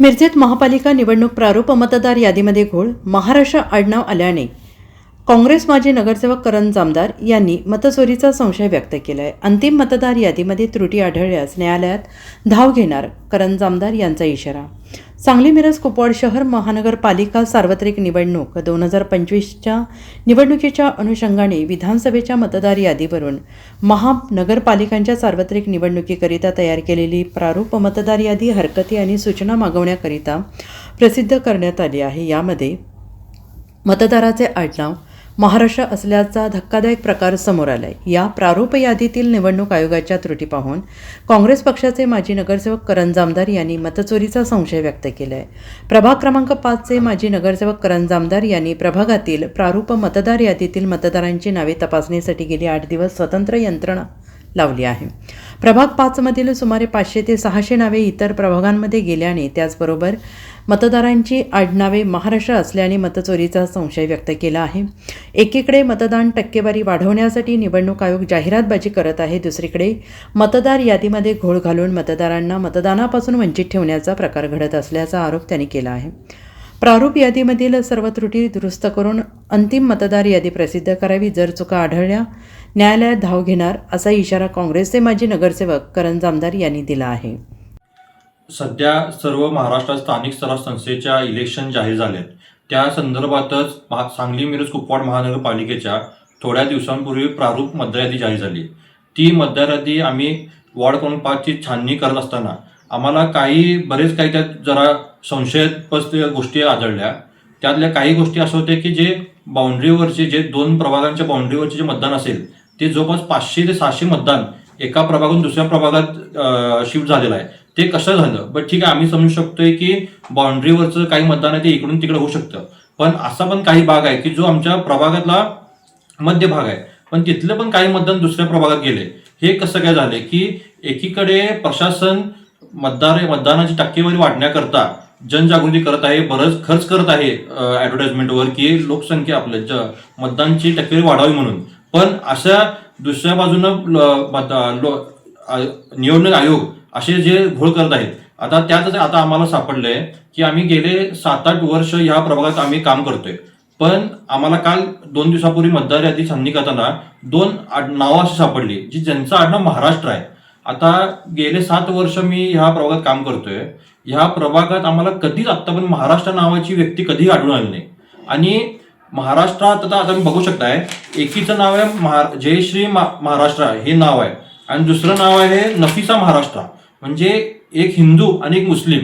मिरजेत महापालिका निवडणूक प्रारूप मतदार यादीमध्ये घोळ महाराष्ट्र आडनाव आल्याने काँग्रेस माजी नगरसेवक करण जामदार यांनी मतचोरीचा संशय व्यक्त केला आहे अंतिम मतदार यादीमध्ये त्रुटी आढळल्यास न्यायालयात धाव घेणार करण जामदार यांचा इशारा. सांगली मिरज कुपवाड शहर महानगरपालिका सार्वत्रिक निवडणूक दोन हजार पंचवीसच्या निवडणुकीच्या अनुषंगाने विधानसभेच्या मतदार यादीवरून महानगरपालिकांच्या सार्वत्रिक निवडणुकीकरिता तयार केलेली प्रारूप मतदार यादी हरकती आणि सूचना मागवण्याकरिता प्रसिद्ध करण्यात आली आहे. यामध्ये मतदाराचे आडनाव महाराष्ट्र असल्याचा धक्कादायक प्रकार समोर आलाय. या प्रारूप यादीतील निवडणूक आयोगाच्या त्रुटी पाहून काँग्रेस पक्षाचे माजी नगरसेवक करण जामदार यांनी मतचोरीचा संशय व्यक्त केला आहे प्रभाग क्रमांक पाचचे माजी नगरसेवक करण जामदार यांनी प्रभागातील प्रारूप मतदार यादीतील मतदारांची नावे तपासणीसाठी गेली आठ दिवस स्वतंत्र यंत्रणा लावली आहे. प्रभाग पाचमधील सुमारे पाचशे ते सहाशे नावे इतर प्रभागांमध्ये गेल्याने त्याचबरोबर मतदारांची आडनावे महाराष्ट्र असल्याने मतचोरीचा संशय व्यक्त केला आहे. एकीकडे मतदान टक्केवारी वाढवण्यासाठी निवडणूक आयोग जाहिरातबाजी करत आहे दुसरीकडे मतदार यादीमध्ये घोळ घालून मतदारांना मतदानापासून वंचित ठेवण्याचा प्रकार घडत असल्याचा आरोप त्यांनी केला आहे. प्रारूप यादीमधील सर्व त्रुटी दुरुस्त करून अंतिम मतदार यादी प्रसिद्ध करावी जर चुका आढळल्या न्यायालयात धाव घेणार असा इशारा काँग्रेसचे माजी नगरसेवक करण जामदार यांनी दिला आहे. सध्या सर्व महाराष्ट्रात स्थानिक स्वराज संस्थेच्या इलेक्शन जाहीर झालेत. त्या संदर्भातच सांगली मिरज कुपवाड महानगरपालिकेच्या थोड्या दिवसांपूर्वी प्रारूप मतदार यादी जाहीर झाली. ती मतदार यादी आम्ही वॉर्ड क्रमांक पाचची छाननी करत असताना आम्हाला काही बरेच काही त्यात जरा संशयास्पद गोष्टी आढळल्या. त्यातल्या काही गोष्टी अशा होत्या की जे बाउंड्रीवरचे जे दोन प्रभागांच्या बाउंड्रीवरचे जे मतदान असेल ते जवळपास पाचशे ते सहाशे मतदान एका प्रभागातून दुसऱ्या प्रभागात शिफ्ट झालेलं आहे. ते कसं झालं? बट ठीक आहे आम्ही समजू शकतोय की बाउंड्रीवरचं काही मतदान आहे ते इकडून तिकडे होऊ शकतं. पण असा पण काही भाग आहे की जो आमच्या प्रभागातला मध्य भाग आहे. पण तिथलं पण काही मतदान दुसऱ्या प्रभागात गेले. हे कसं काय झाले की एकीकडे प्रशासन मतदार मतदानाची टक्केवारी वाढण्याकरता जनजागृती करत आहे बरंच खर्च करत आहे ऍडव्हर्टाइजमेंटवर की लोकसंख्या आपल्या ज मतदानची टक्केवारी वाढावी म्हणून. पण अशा दुसऱ्या बाजूनं निवडणूक आयोग असे जे घोळ करत आहेत आता त्यातच आता आम्हाला सापडलंय की आम्ही गेले सात आठ वर्ष ह्या प्रभागात आम्ही काम करतोय. पण आम्हाला काल दोन दिवसापूर्वी मतदार यादी छाननी करताना दोन नावं अशी सापडली जी ज्यांचं आडनाव महाराष्ट्र आहे. आता गेले सात वर्ष मी ह्या प्रभागात काम करतोय. ह्या प्रभागात आम्हाला कधीच आत्तापर्यंत महाराष्ट्र नावाची व्यक्ती कधी आढळून आली नाही. आणि महाराष्ट्रात आता आता तुम्ही बघू शकताय एकीचं नाव आहे महा जयश्री महाराष्ट्र हे नाव आहे. आणि दुसरं नाव आहे नफिसा महाराष्ट्र म्हणजे एक हिंदू आणि एक मुस्लिम.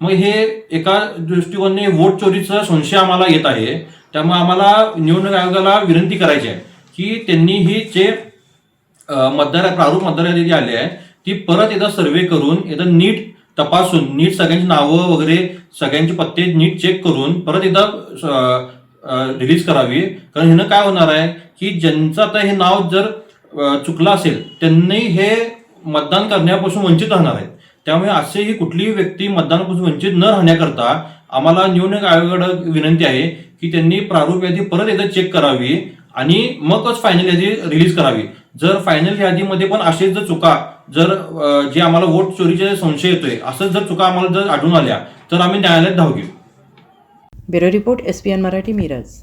मग हे एका दृष्टिकोनाने वोट चोरीचा संशय आम्हाला येत आहे. त्यामुळे आम्हाला निवडणूक आयोगाला विनंती करायची आहे की त्यांनी ही जे मतदार प्रारूप मतदार यादी जी आली आहे ती परत एकदा सर्वे करून एकदा नीट तपासून नीट सगळ्यांची नावं वगैरे सगळ्यांचे पत्ते नीट चेक करून परत एकदा रिलीज करावी. कारण ह्यानं काय होणार आहे की ज्यांचं आता हे नाव जर चुकलं असेल त्यांनी हे मतदान करण्यापासून वंचित राहणार आहेत. त्यामुळे असे ही कुठलीही व्यक्ती मतदानापासून वंचित न राहण्याकरता आम्हाला निवडणूक आयोगाकडे विनंती आहे की त्यांनी प्रारूप यादी परत एकदा चेक करावी आणि मगच फायनल यादी रिलीज करावी. जर फायनल यादीमध्ये पण असेच जर चुका जर जे आम्हाला वोट चोरीचे संशय येतोय असंच जर चुका आम्हाला जर आढळून आल्या तर आम्ही न्यायालयात धाव घेऊ. Bureau report S P N Marathi Miraj.